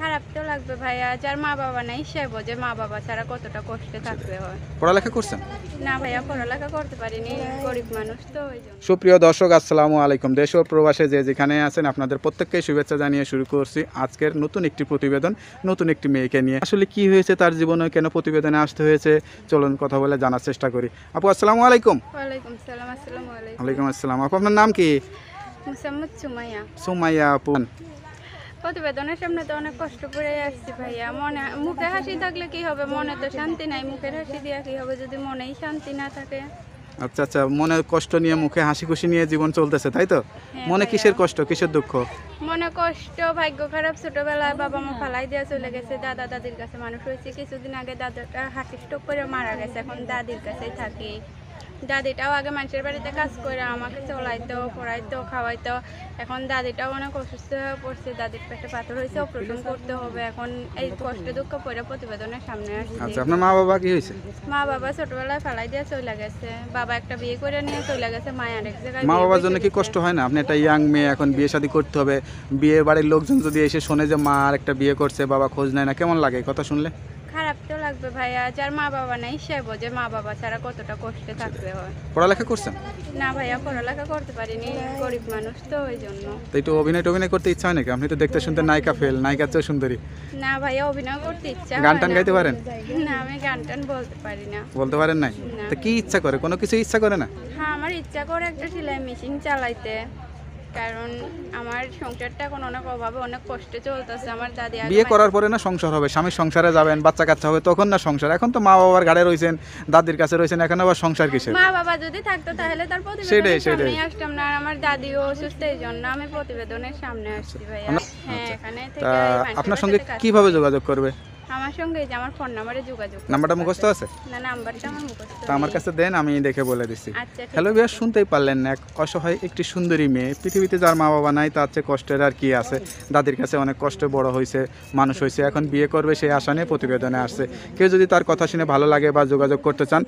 খারাপ তো লাগবে ভাইয়া যার মা বাবা নাই সে বোঝে মা বাবা ছাড়া কতটা কষ্টে থাকতে হয়। পড়ালেখা করছেন? না ভাইয়া পড়ালেখা করতে পারিনি গরিব মানুষ তো ওই জন্য। সুপ্রিয় দর্শক আসসালামু আলাইকুম। দেশ ও প্রবাসে যে যেখানে আছেন আপনাদের প্রত্যেককে শুভেচ্ছা জানিয়ে শুরু করছি আজকের নতুন একটি প্রতিবেদন নতুন একটি মেয়েকে নিয়ে। আসলে কি হয়েছে তার জীবনে কেন প্রতিবেদনে আসতে হয়েছে চলুন কথা বলে জানার চেষ্টা করি। আপু আসসালামু আলাইকুম। ওয়ালাইকুম সালাম আসসালামু আলাইকুম। ওয়ালাইকুম আসসালাম। আপু আপনার নাম কি? মুসাম্মদ সুমাইয়া। সুমাইয়া আপু। প্রতিবেদনের সামনে তো অনেক কষ্ট করে আসছি ভাইয়া। মনে মুখে হাসি থাকলে কি হবে? মনে তো শান্তি নাই। মুখের হাসি দিয়া কি হবে যদি মনেই শান্তি না থাকে? আচ্ছা আচ্ছা মনে কষ্ট নিয়ে মুখে হাসি খুশি নিয়ে জীবন চলতেছে তাই তো? মনে কিসের কষ্ট কিসের দুঃখ? মনে কষ্ট ভাগ্য খারাপ। ছোটবেলায় বাবা মা ফালাই দিয়ে চলে গেছে। দাদা দাদির কাছে মানুষ হয়েছে। কিছুদিন আগে দাদাটা হার্ট স্ট্রোক করে মারা গেছে। এখন দাদির কাছেই থাকি। দাদিটাও আগে মানুষের বাড়িতে কাজ করে আমাকে চলাইতো পড়াইতো খাওয়াইতো। এখন দাদিটাও অনেক অসুস্থ হয়ে পড়ছে দাদির পেটে পাথর হয়েছে অপারেশন করতে হবে। এখন এই কষ্ট দুঃখ পরে প্রতিবেদনের সামনে আচ্ছা আসছে আপনার মা বাবা কি হয়েছে? মা বাবা ছোটবেলায় ফালাই দিয়ে চলে গেছে। বাবা একটা বিয়ে করে নিয়ে চলে গেছে মায়ের আরেক জায়গায় মা বাবার জন্য কি কষ্ট হয় না? আপনি একটা ইয়াং মেয়ে এখন বিয়ে শাদী করতে হবে। বিয়ে বাড়ির লোকজন যদি এসে শোনে যে মা আর একটা বিয়ে করছে বাবা খোঁজ নেয় না কেমন লাগে? কথা শুনলে? খারাপ তো লাগবে ভাইয়া যার মা বাবা নাই সে বোঝে মা বাবা ছাড়া কতটা কষ্টে থাকতে হয়। পড়ালেখা করছেন? না ভাইয়া পড়ালেখা করতে পারিনি গরিব মানুষ তো ওই জন্য। তো একটু অভিনয় টভিনয় করতে ইচ্ছা হয় নাকি? আপনি তো দেখতে শুনতে নায়িকা ফেল নায়িকার চেয়েও সুন্দরী। না ভাইয়া অভিনয় করতে ইচ্ছা গান টান। গাইতে পারেন? না আমি গান টান বলতে পারি না। বলতে পারেন নাই? না। তো কি ইচ্ছা করে? কোনো কিছু ইচ্ছা করে না? হ্যাঁ আমার ইচ্ছা করে একটা সেলাই মেশিন চালাইতে। কারণ আমার সংসারটা এখন অনেক অভাবে অনেক কষ্টে চলতেছে। আমার দাদি বিয়ে করার পরে না সংসার হবে স্বামীর সংসারে যাবেন বাচ্চা কাচ্চা হবে তখন না সংসার। এখন তো মা বাবার ঘাড়ে রয়েছেন দাদির কাছে রয়েছেন এখন আবার সংসার কিসের? মা বাবা যদি থাকতো তাহলে তার প্রতিবেদনের। সামনে আসতাম না আর আমার দাদিও অসুস্থ এই জন্য আমি প্রতিবেদনের সামনে আসছি ভাইয়া। হ্যাঁ। এখানে থেকে আপনার সঙ্গে কীভাবে যোগাযোগ করবে? আমার সঙ্গে যে আমার ফোন নাম্বারে যোগাযোগ নাম্বারটা মুখস্থ আছে? না নাম্বারটা আমার মুখস্থ তো আমার কাছে দেন আমি দেখে বলে দিচ্ছি আচ্ছা হ্যালো বিয়ার শুনতেই পারলেন না এক অসহায় একটি সুন্দরী মেয়ে। পৃথিবীতে যার মা বাবা নাই তার চেয়ে কষ্টের আর কি আছে? দাদির কাছে অনেক কষ্টে বড় হয়েছে মানুষ হয়েছে। এখন বিয়ে করবে সেই আশা নিয়ে প্রতিবেদনে আসছে। কেউ যদি তার কথা শুনে ভালো লাগে বা যোগাযোগ করতে চান